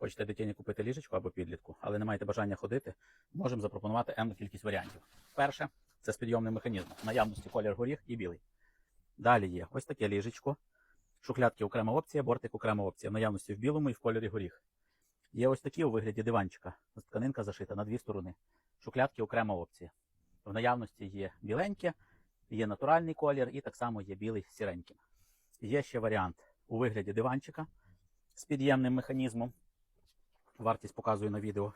Хочете дитині купити ліжечко або підлітку, але не маєте бажання ходити, можемо запропонувати енну кількість варіантів. Перше це з підйомним механізмом, наявності колір горіх і білий. Далі є ось таке ліжечко, шухлядки окрема опція, бортик окрема опція, в наявності в білому і в кольорі горіх. Є ось такі у вигляді диванчика, тканинка зашита на дві сторони. Шухлядки окрема опція. В наявності є біленьке, є натуральний колір і так само є білий сіреньким. Є ще варіант у вигляді диванчика з під'ємним механізмом. Вартість показую на відео.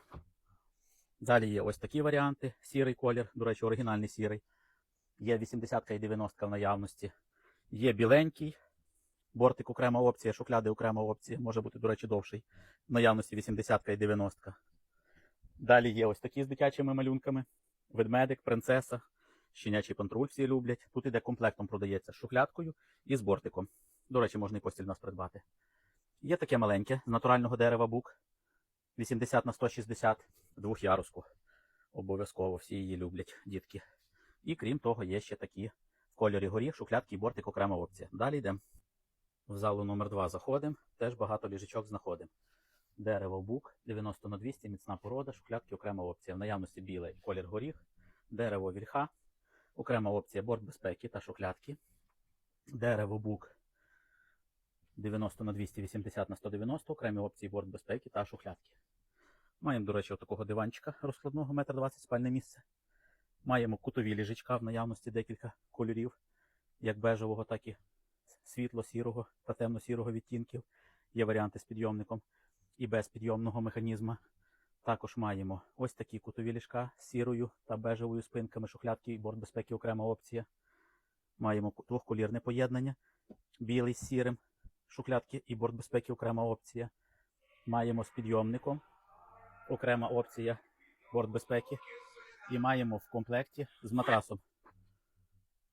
Далі є ось такі варіанти. Сірий колір, до речі, оригінальний сірий. Є 80 і 90 в наявності. Є біленький. Бортик окрема опція, шухляди окрема опція, може бути, до речі, довший. В наявності 80 і 90. Далі є ось такі з дитячими малюнками. Ведмедик, принцеса, щенячий патруль всі люблять. Тут іде комплектом продається з шухлядкою і з бортиком. До речі, можна і постіль нас придбати. Є таке маленьке з натурального дерева бук. 80 на 160 двохяруску. Обов'язково всі її люблять, дітки. І крім того, є ще такі в кольорі горіх, шухлядки і бортик окрема опція. Далі йдемо. В залу номер 2 заходимо, теж багато ліжечок знаходимо. Дерево бук 90 на 200, міцна порода, шухлядки окрема опція. В наявності білий колір горіх, дерево вільха, окрема опція борт безпеки та шухлядки. Дерево бук 90 на 280 на 190, окремі опції борт безпеки та шухлядки. Маємо, до речі, отакого диванчика розкладного 1,20 м спальне місце. Маємо кутові ліжечка в наявності декілька кольорів, як бежевого, так і світло-сірого та темно-сірого відтінків. Є варіанти з підйомником і без підйомного механізма. Також маємо ось такі кутові ліжка з сірою та бежевою спинками, шухлядки і борт безпеки окрема опція. Маємо двохколірне поєднання, білий з сірим, шухлядки і борт безпеки окрема опція. Маємо з підйомником, окрема опція, борт безпеки. І маємо в комплекті з матрасом.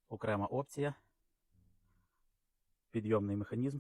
Окрема опція, підйомний механізм